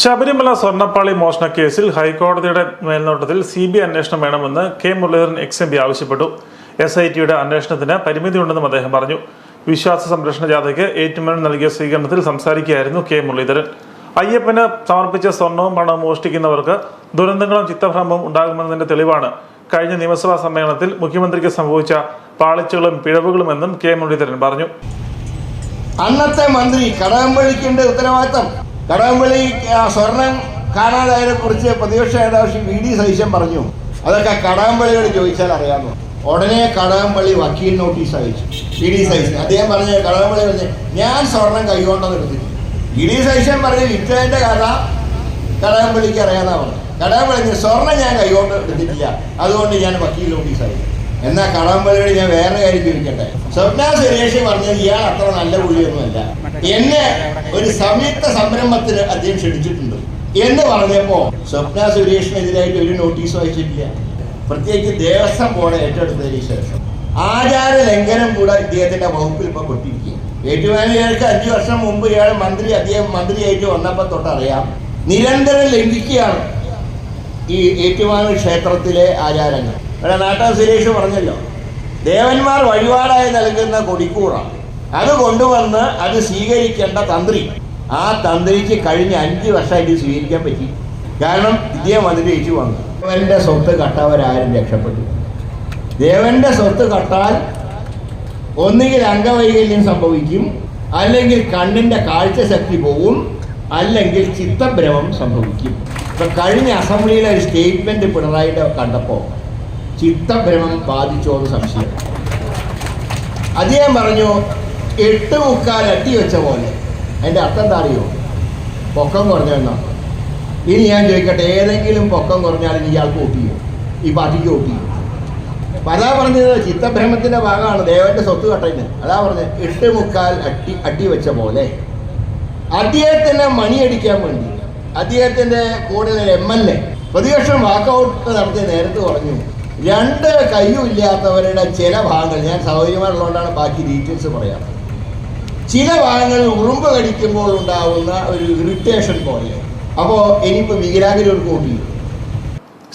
ശബരിമല സ്വർണപ്പാളി മോഷണ കേസിൽ ഹൈക്കോടതിയുടെ മേൽനോട്ടത്തിൽ സി ബി ഐ അന്വേഷണം വേണമെന്ന് K Muraleedharan ex M P ആവശ്യപ്പെട്ടു. എസ് ഐ ടിയുടെ അന്വേഷണത്തിന് പരിമിതിയുണ്ടെന്നും അദ്ദേഹം പറഞ്ഞു. വിശ്വാസ സംരക്ഷണ ജാഥയ്ക്ക് ഏറ്റുമാനൂർ നൽകിയ സ്വീകരണത്തിൽ സംസാരിക്കുകയായിരുന്നു കെ മുരളീധരൻ. അയ്യപ്പന് സമർപ്പിച്ച സ്വർണവും പണവും മോഷ്ടിക്കുന്നവർക്ക് ദുരന്തങ്ങളും ചിത്തഭ്രമവും ഉണ്ടാകുമെന്നതിന്റെ തെളിവാണ്. കഴിഞ്ഞ നിയമസഭാ സമ്മേളനത്തിൽ മുഖ്യമന്ത്രിക്ക് സംഭവിച്ച പാളിച്ചകളും പിഴവുകളുമെന്നും കെ മുരളീധരൻ പറഞ്ഞു. അന്നത്തെ മന്ത്രി കടകംപള്ളിക്കുണ്ട് ഉത്തരവാദിത്തം. കടകംപള്ളി സ്വർണം കാണാതായതിനെ കുറിച്ച് പ്രതിപക്ഷ നേതാവ് വി ഡി സതീശൻ പറഞ്ഞു. അതൊക്കെ കടകംപള്ളിയോട് ചോദിച്ചാൽ അറിയാമോ? ഉടനെ കടകംപള്ളി വക്കീൽ നോട്ടീസ് അയച്ചു. വി ഡി സതീശൻ അദ്ദേഹം പറഞ്ഞ കടകംപള്ളി പറഞ്ഞു ഞാൻ സ്വർണം കൈകൊണ്ടെന്ന് എടുത്തിട്ട്. വി ഡി സതീശൻ പറഞ്ഞു വിറ്റതിന്റെ കഥ കടകംപള്ളിക്ക് അറിയാന്നാ പറഞ്ഞു കടകംപള്ളി സ്വർണം ഞാൻ കൈകൊണ്ട് എടുത്തിട്ടില്ല. അതുകൊണ്ട് ഞാൻ വക്കീൽ നോട്ടീസ് അയച്ചു. എന്നാ കടകംപള്ളിയോട് ഞാൻ വേറെ കാര്യം ചോദിക്കട്ടെ? സ്വപ്ന സുരേഷ് പറഞ്ഞത് ഇയാൾ അത്ര നല്ല പുള്ളിയൊന്നുമല്ല. എന്നെ ഒരു സംയുക്ത സംരംഭത്തിന് അദ്ദേഹം ക്ഷണിച്ചിട്ടുണ്ട്. എന്ന് പറഞ്ഞപ്പോ സ്വപ്ന സുരേഷിനെതിരായിട്ട് ഒരു നോട്ടീസ് വായിച്ചിട്ടില്ല. പ്രത്യേകിച്ച് ദേവസ്വം ബോർഡ് ഏറ്റെടുത്തതിന് ശേഷം. ആചാര ലംഘനം കൂടെ ഇദ്ദേഹത്തിന്റെ വകുപ്പിൽ ഇപ്പൊ കൊട്ടിരിക്കുക ഏറ്റുമാനിയാൾക്ക് അഞ്ചു വർഷം മുമ്പ് ഇയാൾ മന്ത്രി അദ്ദേഹം മന്ത്രിയായിട്ട് വന്നപ്പോൾ തൊട്ടറിയാം. നിരന്തരം ലംഘിക്കുകയാണ് ഈ ഏറ്റുമാനൂർ ക്ഷേത്രത്തിലെ ആചാരങ്ങൾ. ഇവിടെ നാട്ടാ സുരേഷ് പറഞ്ഞല്ലോ. ദേവന്മാർ വഴിപാടായി നൽകുന്ന കൊടിക്കൂറാണ്. അത് കൊണ്ടുവന്ന് അത് സ്വീകരിക്കേണ്ട തന്ത്രി. ആ തന്ത്രിക്ക് കഴിഞ്ഞ അഞ്ച് വർഷമായിട്ട് സ്വീകരിക്കാൻ പറ്റി. കാരണം അതിന് ജയിച്ചു വന്നു. ദേവന്റെ സ്വത്ത് കട്ടവരാരും രക്ഷപ്പെട്ടു. ദേവന്റെ സ്വത്ത് കട്ടാൽ ഒന്നുകിൽ അംഗവൈകല്യം സംഭവിക്കും അല്ലെങ്കിൽ കണ്ണിന്റെ കാഴ്ചശക്തി പോകും അല്ലെങ്കിൽ ചിത്തഭ്രമം സംഭവിക്കും. ഇപ്പൊ കഴിഞ്ഞ അസംബ്ലിയിലെ ഒരു സ്റ്റേറ്റ്മെന്റ് പിണറായിയുടെ കണ്ടപ്പോൾ ചിത്തഭ്രമം ബാധിച്ചോ എന്ന് സംശയം. അദ്ദേഹം പറഞ്ഞു എട്ട് മുക്കാൽ അട്ടി വെച്ച പോലെ. അതിന്റെ അർത്ഥം എന്താ അറിയോ? പൊക്കം കുറഞ്ഞാൽ ഇനി ഞാൻ ചോദിക്കട്ടെ ഏതെങ്കിലും പൊക്കം കുറഞ്ഞാൽ ഇനി ഇയാൾക്ക് വോട്ട് ഈ പാർട്ടിക്ക് വോട്ട് ചെയ്യും. അതാ പറഞ്ഞത് ചിത്തഭ്രമത്തിന്റെ ഭാഗമാണ്. ദേവന്റെ സ്വത്ത് കട്ടയിന് അതാ പറഞ്ഞത് എട്ട് മുക്കാൽ അട്ടി അട്ടി വെച്ച പോലെ. അദ്ദേഹത്തിന് മണിയടിക്കാൻ വേണ്ടി അദ്ദേഹത്തിന്റെ കൂടെ എം എൽ എ പ്രതിപക്ഷം വാക്കൗട്ട് നടത്തിയ നേരത്തെ പറഞ്ഞു രണ്ട് കയ്യും ഇല്ലാത്തവരുടെ ചില ഭാഗങ്ങൾ ഞാൻ സൗകര്യമായിട്ടുള്ളതുകൊണ്ടാണ് ബാക്കി ഡീറ്റെയിൽസ് പറയാം ചില ഭാഗങ്ങളിൽ ഉറുമ്പ് കടിക്കുമ്പോൾ ഉണ്ടാവുന്ന ഒരു ഇറിറ്റേഷൻ പോലെ അപ്പോൾ ഇനിയിപ്പോൾ വികലാംഗരോട് ഒരു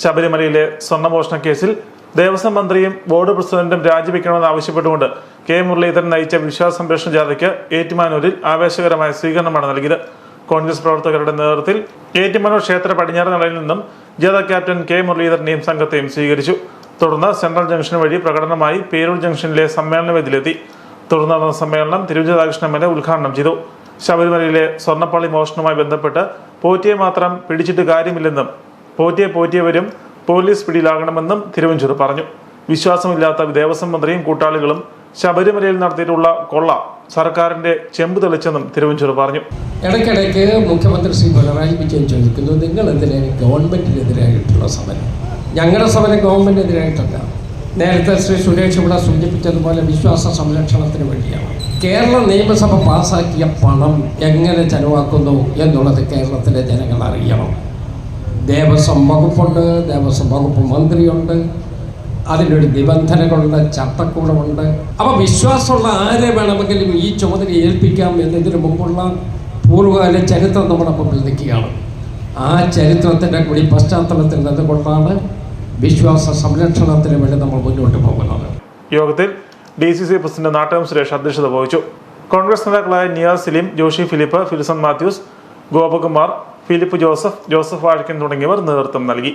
ശബരിമലയിലെ സ്വർണമോഷണ കേസിൽ ദേവസ്വം മന്ത്രിയും ബോർഡ് പ്രസിഡന്റും രാജിവെക്കണമെന്ന് ആവശ്യപ്പെട്ടുകൊണ്ട് കെ മുരളീധരൻ നയിച്ച വിശ്വാസ സംരക്ഷണ ജാഥയ്ക്ക് ഏറ്റുമാനൂരിൽ ആവേശകരമായ സ്വീകരണമാണ് നൽകിയത്. കോൺഗ്രസ് പ്രവർത്തകരുടെ നേതൃത്വത്തിൽ ഏറ്റുമാനൂർ ക്ഷേത്ര പടിഞ്ഞാറ് നടയിൽ നിന്നും ജാഥ ക്യാപ്റ്റൻ കെ മുരളീധരനെയും സംഘത്തെയും സ്വീകരിച്ചു. തുടർന്ന് സെൻട്രൽ ജംഗ്ഷൻ വഴി പ്രകടനമായി പേരൂർ ജംഗ്ഷനിലെ സമ്മേളന വേദിയിലെത്തി തുടർന്ന് നടന്ന സമ്മേളനം തിരുവിതാകൃഷ്ണൻ എം എൽ ഉദ്ഘാടനം ചെയ്തു. ശബരിമലയിലെ സ്വർണപ്പള്ളി മോഷണവുമായി ബന്ധപ്പെട്ട് പോറ്റിയെ മാത്രം പിടിച്ചിട്ട് കാര്യമില്ലെന്നും പോറ്റിയെ പോറ്റിയവരും പോലീസ് പിടിയിലാകണമെന്നും തിരുവഞ്ചൂർ പറഞ്ഞു. വിശ്വാസമില്ലാത്ത ദേവസ്വം മന്ത്രിയും കൂട്ടാളികളും ശബരിമലയിൽ നടത്തിയിട്ടുള്ള കൊള്ള സർക്കാരിന്റെ ചെമ്പ് തെളിച്ചെന്നും തിരുവഞ്ചൂർ പറഞ്ഞു. ഇടയ്ക്കിടയ്ക്ക് മുഖ്യമന്ത്രി ശ്രീ പിണറായി വിജയൻ ചോദിക്കുന്നു നിങ്ങൾ എന്തിനാണ് ഗവൺമെന്റിനെതിരായിട്ടുള്ള സമരം? ഞങ്ങളുടെ സമരം ഗവൺമെന്റിനെതിരായിട്ടല്ല നേരത്തെ ശ്രീ സുരേഷ് ഇവിടെ സൂചിപ്പിച്ചതുപോലെ വിശ്വാസ സംരക്ഷണത്തിന് വേണ്ടിയാണ്. കേരള നിയമസഭ പാസാക്കിയ പണം എങ്ങനെ ചെലവാക്കുന്നു എന്നുള്ളത് കേരളത്തിലെ ജനങ്ങൾ അറിയണം. ദേവസ്വം വകുപ്പുണ്ട് ദേവസ്വം വകുപ്പ് മന്ത്രിയുണ്ട് അതിനൊരു നിബന്ധനകളുണ്ട് ചട്ടക്കൂടമുണ്ട്. അപ്പോൾ വിശ്വാസമുള്ള ആരെ വേണമെങ്കിലും ഈ ചുമതല ഏൽപ്പിക്കാം എന്നതിന് മുമ്പുള്ള പൂർവകാല ചരിത്രം നമ്മുടെ മുമ്പിൽ നിൽക്കുകയാണ്. ആ ചരിത്രത്തിന്റെ കൂടി പശ്ചാത്തലത്തിൽ നിന്നുകൊണ്ടാണ് വിശ്വാസ സംരക്ഷണത്തിന് വേണ്ടി നമ്മൾ മുന്നോട്ട് പോകുന്നത്. യോഗത്തിൽ D C C president Nattakom Suresh അധ്യക്ഷത വഹിച്ചു. കോൺഗ്രസ് നേതാക്കളായ നിയാസ് സലീം ജോഷി ഫിലിപ്പ് ഫിലിസൺ മാത്യൂസ് ഗോപകുമാർ ഫിലിപ്പ് ജോസഫ് ജോസഫ് വാഴക്കൻ തുടങ്ങിയവർ നേതൃത്വം നൽകി.